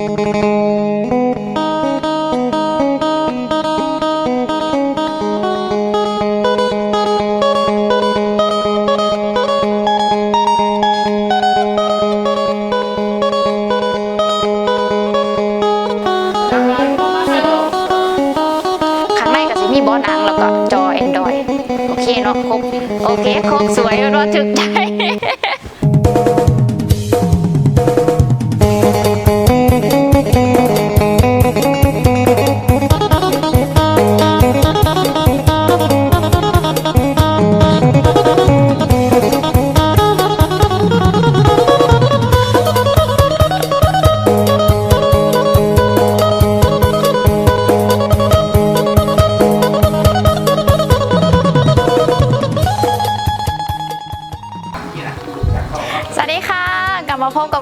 ข้างในก็สิมีเบอหนังแล้วก็จอ Android โอเคเนาะครบโอเคครบสวยรอถึกใจ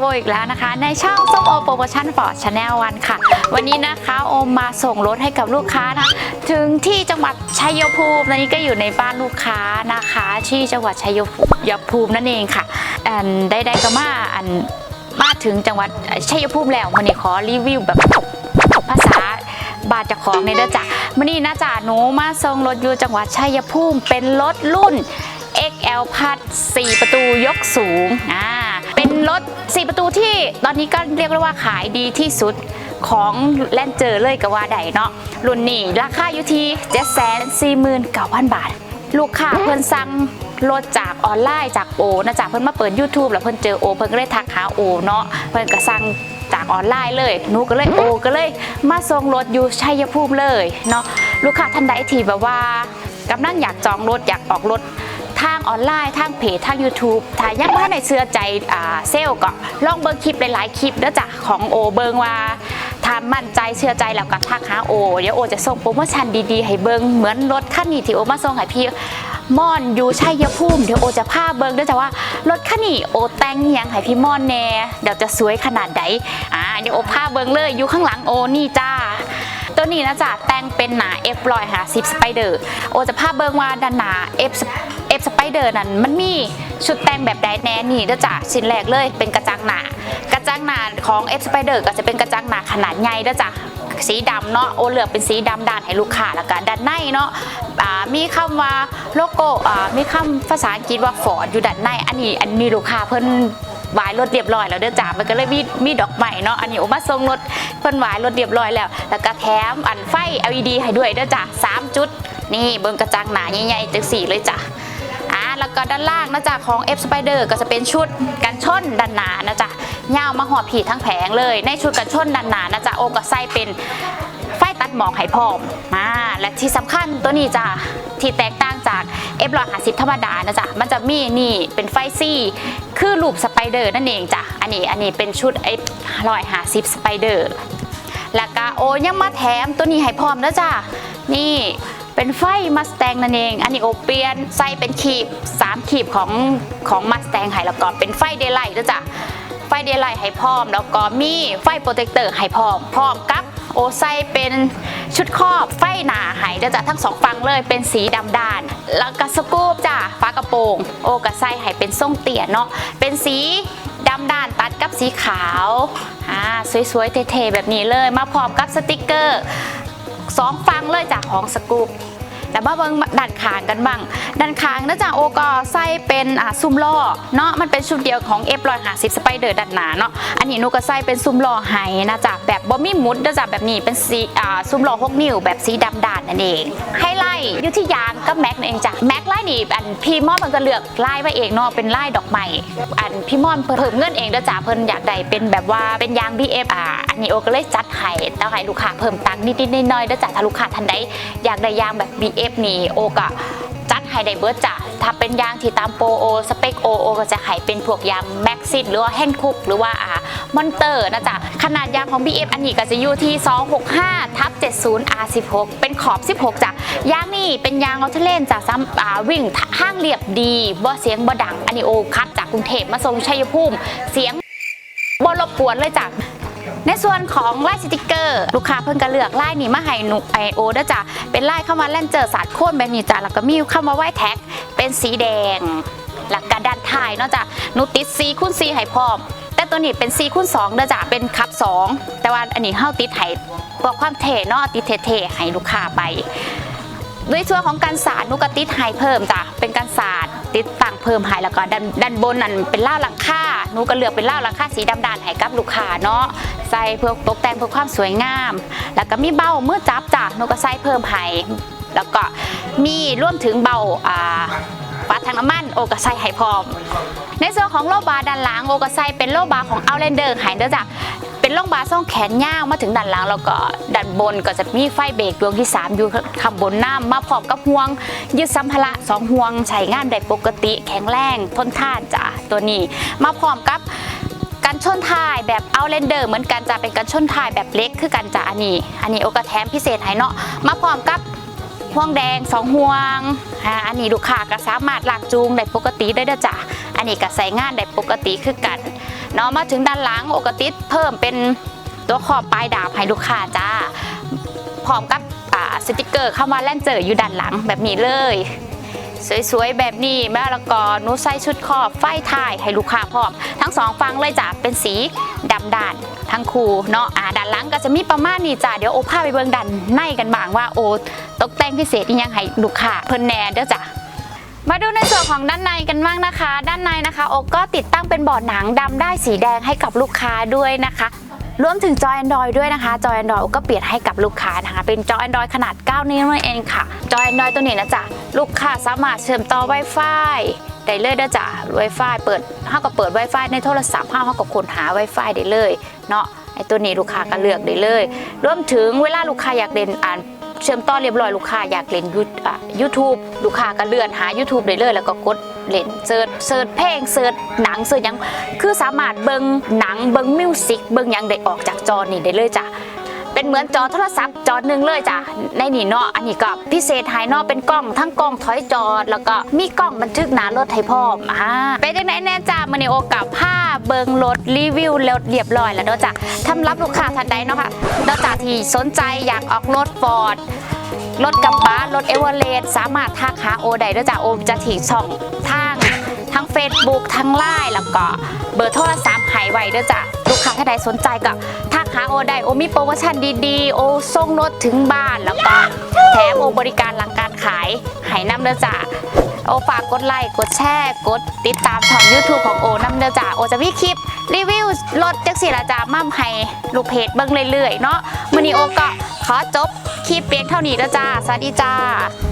ออีกแล้วนะคะ ในช่องส้มโอโปรโมชั่นฟอร์ดชาแนลวันค่ะ วันนี้นะคะโอมมาส่งรถให้กับลูกค้านะ ถึงที่จังหวัดชัยภูมิตอนนี้ก็อยู่ในบ้านลูกค้านะคะ ที่จังหวัดชัยภูมินั่นเองค่ะอันได้ๆก็มาอันมาถึงจังหวัดชัยภูมิแล้วมันนี่ขอรีวิวแบบภาษาบาทจากของในเด้อจ้ะมื่อนี้นะจ๊ะหนูมาส่งรถอยู่จังหวัดชัยภูมิเป็นรถรุ่น XL พัด4 ประตูยกสูง อ่า รถ 4 ประตูที่ตอนนี้ก็เรียกได้ว่าขายดีที่สุดของแลนเจอร์เลยก็ว่าได้เนาะรุ่นนี้ราคาอยู่ที่749,000 บาท ลูกค้าเพิ่นสั่งรถจากออนไลน์จากโอนะจ๊ะเพิ่นมาเปิด YouTube แล้วเพิ่นเจอโอเพิ่นก็เลยทักหาโอเนาะเพิ่นก็สั่งจากออนไลน์เลยหนูก็เลยโอก็เลย มาส่งรถอยู่ชัยภูมิเลยเนาะลูกค้าท่านใดที่แบบว่ากำลังอยากจองรถอยากออกรถ ออนไลน์ทางเพจทาง YouTube ถ้ายังไม่ในเชื่อใจอ่าเซลล์ก็ลองเบิ่งคลิปหลายๆคลิปเด้อจ้ะของโอเบิ่งว่าถ้ามั่นใจเชื่อใจแล้วก็ทักหาโอเดี๋ยวโอจะส่งโปรโมชั่นดีๆ ให้เบิ่งเหมือนรถคันนี้ที่โอมาส่งให้พี่ม่อนอยู่ชัยภูมิเดี๋ยวโอจะพาเบิงเด้อจ้ะว่ารถคันนี้โอแต่งยังให้พี่ม่อนแน่เดี๋ยวจะสวยขนาดไหนอ่าเดี๋ยวโอพาเบิงเลยอยู่ข้างหลังโอนี่จ้าตัวนี้นะจ๊ะแต่งเป็นหนา F 1 5 0 Spider โอจะภาพเบิงว่าด้านหนา F F Spider นั้นมันมีชุดแต่งแบบใดแน่นี่นะจ๊ะชิ้นแรกเลยเป็นกระจังหนากระจังหนาของ F Spider ก็จะเป็นกระจังหนาขนาดใหญ่นะจ๊ะสีดำเนาะโอเลือกเป็นสีดำด้านให้ลูกค้าแล้วก็ด้านในเนาะมีคำว่าโลโก้อ่ามีคำภาษาอังกฤษว่าฟอร์ดอยู่ด้านในอันนี้อันนี้ลูกค้าเพิ่นวายรถเรียบร้อยแล้วเด้อจ้ามันก็เลยมีมีดอกใหม่เนาะอันนี้โอมาส่งรถเพิ่นวายรถเรียบร้อยแล้ว แล้วก็แถมอันไฟ LED ให้ด้วยเด้อจ้าสามจุด นี่เบิ่งกระจังหนาใหญ่ๆจังสี่เลยจ้ะอ่า ก็ด้านล่างนะจ๊ะของ F Spider ก็จะเป็นชุดกันชนด้านหนานะจ๊ะยาวมาหอผีทั้งแผงเลย ในชุดกันชนด้านหนานะจ๊ะโอก็ใส่เป็นไฟตัดหมอกไห้พร้อมมาและที่สำคัญตัวนี้จ้ะที่แตกต่างจาก F 1 5 0 ธรรมดานะจ๊ะมันจะมีนี่เป็นไฟซี่ คือรูปสไปเดอร์นั่นเองจ้ะอันนี้อันนี้เป็นชุด F 1 5 0 สไปเดอร์แล้วก็โอยังมาแถมตัวนี้ให้พร้อมนะจ้ะนี่ เป็นไฟมัสแตงนั่นเอง อันนี้โอเปียนใส่เป็นขีบ 3 ขีบของของมัสแตงให้แล้วก็เป็นไฟเดย์ไลท์นะจ๊ะไฟเดย์ไลท์ให้พร้อม แล้วก็มีไฟโปรเทคเตอร์ให้พร้อม พร้อมกับโอไซเป็นชุดครอบไฟหนาให้เดี๋ยวจะทั้งสองฝั่งเลยเป็นสีดำด้าน แล้วก็สกูปจ้ะฟ้ากระโปรง โอกระไซให้เป็นทรงเตี่ยเนาะเป็นสีดำด้านตัดกับสีขาวอ่าสวยๆเท่ๆแบบนี้เลยมาพร้อมกับสติกเกอร์สองฝั่งเลยจากของสกูป แต่มาเบิงด้านข้างกันบ้างด้านข้างนะจ๊ะโอก็ใส่เป็นอ่าซุ้มล้อเนาะมันเป็นชุดเดียวของ F 1 5 0 Spider ด้านหนาเนาะอันนี้นูก็ใส่เป็นซุ้มล้อไห้นะจ๊ะแบบบ่มีหมุดนะจ๊ะแบบนี้เป็นสีอ่าซุ้มล้อ6นิ้วแบบสีดำด่านนั่นเองไฮไลท์ยูที่ยางกับแม็กนั่นเองจ้ะแม็กไล่นี่อันพี่มอนมันก็เลือกไล่ไว้เองเนาะเป็นไล่ดอกไม้อันพี่มอนเพิ่นเพิ่มเงินเองนะจ๊ะเพิ่นอยากได้เป็นแบบว่าเป็นยาง BF อ่าอันนี้โอก็เลยจัดให้แต่ให้ลูกค้าเพิ่มตังค์นิดๆน่อยๆนะจ๊ะถ้าลูกค้าท่านใดอยากได้ยางแบบ BF นี่โอกะจัดให้ได้เบิร์ดจ้ะถ้าเป็นยางที่ตามโปรโอสเปคโอโอก็จะให้เป็นพวกยางแม็กซิสหรือว่าแฮนคุกหรือว่าอ่ามอนเตอร์นะจ๊ะขนาดยางของ BF อันนี้ก็จะอยู่ที่ 265ทับ70 R16 เป็นขอบ 16จ้ะยางนี่เป็นยางออเทเลนจ้ะซ้ำอ่าวิ่งห้างเรียบดีบ่เสียงบ่ดังอันนี้โอคัดจากกรุงเทพมาส่งชัยภูมิเสียงบ่รบกวนเลยจ้ะ ในส่วนของลายสติกเกอร์ ลูกค้าเพิ่งก็เลือกลายนี้มาให้หนุไอโอเด้อจ้ะเป็นลายเข้ามาแล่นเจอสาดโค่นแบบนี้จ้ะแล้วก็มีเข้ามาไว้แท็ก เป็นสีแดงหลักการด้านทายเนาะจ้ะหนูติดสีคูณสีให้พร้อม แต่ตัวนี้เป็น4คูณ2เด้อจ้ะเป็นคับ2แต่ว่าอันนี้เฮาติดให้เพื่อความเท่เนาะติดเท่ๆให้ลูกค้าไปด้วยส่วนของการสาดนุกติดไฮเพิ่มจ้ะ เป็นการสาดติดตั้งเพิ่มไฮแล้วก็ด้านด้านบนนั่นเป็นล่าหลังคาหนูก็เลือกเป็นเล่าหลังคาสีดำด่านให้กับลูกค้าเนาะ ใส่เพื่อตกแต่งเพื่อความสวยงาม แล้วก็มีเบ้ามือจับจ้ะนูก็ใส่เพิ่มไฮแล้วก็มีร่วมถึงเบ้าอ่าปัดทางน้ำมันโอก็ใส่ให้พร้อม ในส่วนของโลบาด้านหลังโอก็ใส่เป็นโลบาร์ของ Outlander ไฮเด้อจ้ะเป็นล่องบาซ่องแขนยาวมาถึงด้านหลังแล้วก็ด้านบนก็จะมีไฟเบรกดวงที่ 3 อยู่ข้างบนหน้ำมาพร้อมกับห่วง ยึดสัมภาระสองห่วงใช้งานได้ปกติแข็งแรงทนทานจ้ะตัวนี้ มาพร้อมกับ กันชนท้ายแบบเอาเลนเดอร์เหมือนกันจะเป็นกันชนท้ายแบบเล็กคือกันจ้ะอันนี้ อันนี้โอกระแถมพิเศษให้เนาะมาพร้อมกับห่วงแดงสองห่วงอ่าอันนี้ลูกค้าก็สามารถลากจูงได้ปกติได้เด้อจ้ะอันนี้ก็ใส่งานได้ปกติคือกันเนาะมาถึงด้านหลังโอกระติดเพิ่มเป็นตัวขอบปลายดาบให้ลูกค้าจ้าพร้อมกับอ่าสติกเกอร์เข้ามาแล่นเจออยู่ด้านหลังแบบนี้เลย สวยๆ แบบนี้ม่ละกอนูใส่ชุดขอบไฟถ่ายให้ลูกค้าพร้อม ทั้งสองฟังเลยจ้ะเป็นสีดำด่านทั้งคู่เนาะอ่าด้านหลังก็จะมีประมาณนี้จ้ะเดี๋ยวโอพาไปเบิ่งด้านในกันบ้างว่าโอตกแต่งพิเศษอีกยังให้ลูกค้าเพิ่นแน่เด้อจ้ะมาดูในส่วนของด้านในกันบ้างนะคะ ด้านในนะคะ โอก็ติดตั้งเป็นบอร์ดหนังดำได้สีแดงให้กับลูกค้าด้วยนะคะ รวมถึงจอ Android ด้วยนะคะ จอ Android ก็เปลี่ยนให้กับลูกค้านะคะ เป็นจอ Android ขนาด 9 นิ้วนั่นเองค่ะ จอ Android ตัวนี้นะจ๊ะ ลูกค้าสามารถเชื่อมต่อ Wi-Fi ได้เลยนะจ๊ะ Wi-Fi เปิดเท่ากับเปิด Wi-Fi ในโทรศัพท์เท่ากับค้นหา Wi-Fi ได้เลย เนาะไอตัวนี้ลูกค้าก็เลือกได้เลย รวมถึงเวลาลูกค้าอยากเล่นอ่านเชื่อมต่อเรียบร้อยลูกค้าอยากเล่นยูอะ YouTube ลูกค้าก็เลื่อนหา YouTube ได้เลย แล้วก็กด เล่นเสิร์ชเสิร์ชเพลงเสิร์ชหนังเสิร์ชยังคือสามารถเบิงหนังเบิงมิวสิกเบิงยังได้ออกจากจอนี่ได้เลยจ้ะเป็นเหมือนจอโทรศัพท์จอหนึ่งเลยจ้ะในนี่เนาะอันนี้ก็พิเศษไฮเนาะเป็นกล้องทั้งกล้องถอยจอแล้วก็มีกล้องบันทึกหน้ารถให้พร้อมอ่าเป็นจังไหนแน่จ้ามันนี่โอกับผ้าเบิงรถรีวิวแล้วเรียบร้อยแล้วเนาะจ้ะทำรับลูกค้าทันใดเนาะค่ะนอกจากที่สนใจอยากออกรถฟอร์ด รถกระบะรถเอเวอเรสต์สามารถทักหาโอได้ด้วยจ้ะโอจะถีช่องทางทั้ง Facebook ทั้งไลน์แล้วก็เบอร์โทรศัพท์หายไว้ด้วยจ้ะลูกค้าท่านใดสนใจก็ทักหาโอได้โอมีโปรโมชั่นดีๆ โอส่งรถถึงบ้านแล้วก็แถมโอบริการหลังการขายใหายน้ำเด้อจ้ะโอฝากกดไลค์กดแชร์กดติดตามช่อง YouTube ของโอน้ำเด้อจ้ะโอจะมีคลิป รีวิวรถจักสีละจ้ามั่มให้ลูกเพจเบิ่งเรื่อยๆ เนาะมื้อนี้โอก็ขอจบ คลิปเพียงเท่านี้แล้วจ้า สวัสดีจ้า